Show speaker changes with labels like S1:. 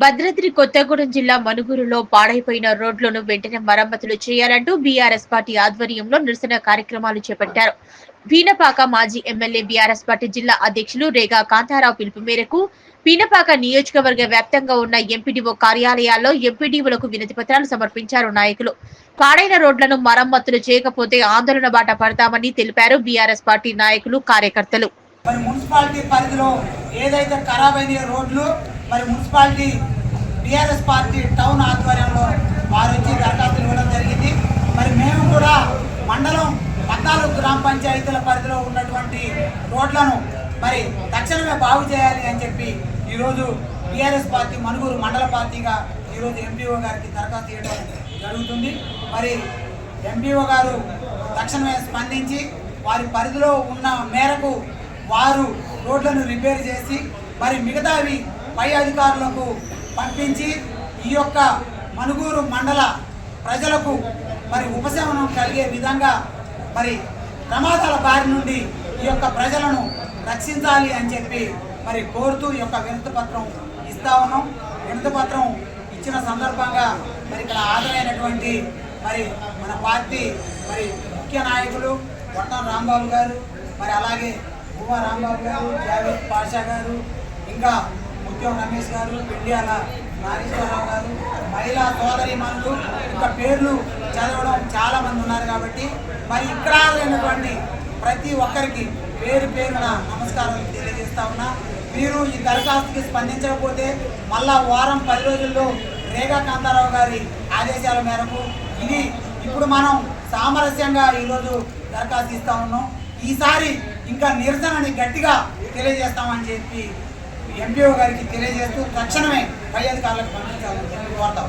S1: భద్రాద్రి కొత్తగూడెం జిల్లా మనుగురులో పాడైపోయిన రోడ్లను వెంటనే మరమ్మతులు చేయాలంటూ బీఆర్ఎస్ పార్టీ ఆధ్వర్యంలో నిరసన కార్యక్రమాలు చేపట్టారు. పీనపాక మాజీ ఎమ్మెల్యే బీఆర్ఎస్ పార్టీ జిల్లా అధ్యక్షులు రేగా కాంతారావు పిలుపు మేరకు పీనపాక నియోజకవర్గ వ్యాప్తంగా ఉన్న ఎంపీడీఓ కార్యాలయాల్లో ఎంపీడీఓలకు వినతి పత్రాలు సమర్పించారు నాయకులు. పాడైన రోడ్లను మరమ్మతులు చేయకపోతే ఆందోళన బాట పడతామని తెలిపారు బీఆర్ఎస్ పార్టీ నాయకులు కార్యకర్తలు.
S2: మరి మున్సిపాలిటీ పరిధిలో ఏదైతే ఖరాబ్ అయిన రోడ్లు మరి మున్సిపాలిటీ టీఆర్ఎస్ పార్టీ టౌన్ ఆధ్వర్యంలో వారు వచ్చి దరఖాస్తులు ఇవ్వడం జరిగింది. మరి మేము కూడా మండలం పద్నాలుగు గ్రామ పంచాయతీల పరిధిలో ఉన్నటువంటి రోడ్లను మరి తక్షణమే బాగు చేయాలి అని చెప్పి ఈరోజు టీఆర్ఎస్ పార్టీ మనుగురు మండల పార్టీగా ఈరోజు ఎంపీఓ గారికి దరఖాస్తు ఇవ్వడం జరుగుతుంది. మరి ఎంపీఓ గారు తక్షణమే స్పందించి వారి పరిధిలో ఉన్న మేరకు వారు రోడ్లను రిపేర్ చేసి మరి మిగతావి పై అధికారులకు పంపించి ఈ యొక్క మనుగూరు మండల ప్రజలకు మరి ఉపశమనం కలిగే విధంగా మరి ప్రమాదాల బారి నుండి ఈ యొక్క ప్రజలను రక్షించాలి అని చెప్పి మరి కోరుతూ ఈ యొక్క వినతి పత్రం ఇస్తా ఉన్నాం. వినతి పత్రం ఇచ్చిన సందర్భంగా మరి ఇక్కడ ఆదరైనటువంటి మరి మన పార్టీ మరి ముఖ్య నాయకులు వట్టం రాంబాబు గారు మరి అలాగే భూమా రాంబాబు గారు జావేద్ పాషా గారు ఇంకా ముత్యం రమేష్ గారు ఇండియాల నాగేశ్వరరావు గారు మహిళా సోదరిమణులు ఇంకా పేర్లు చదవడం చాలా మంది ఉన్నారు కాబట్టి మరి ఇక్కడ లేనటువంటి ప్రతి ఒక్కరికి పేరు పేరున నమస్కారం తెలియజేస్తా ఉన్నా. మీరు ఈ దరఖాస్తుకి స్పందించకపోతే మళ్ళా వారం పది రోజుల్లో రేఖా కాంతారావు గారి ఆదేశాల మేరకు ఇది ఇప్పుడు మనం సామరస్యంగా ఈరోజు దరఖాస్తు ఇస్తా ఉన్నాం. ఈసారి ఇంకా నిరసనని గట్టిగా తెలియజేస్తామని చెప్పి ఎంపీఓ గారికి తెలియజేస్తూ తక్షణమే పై అధికారులకు పంపించాలని చెప్పి కోరుతాం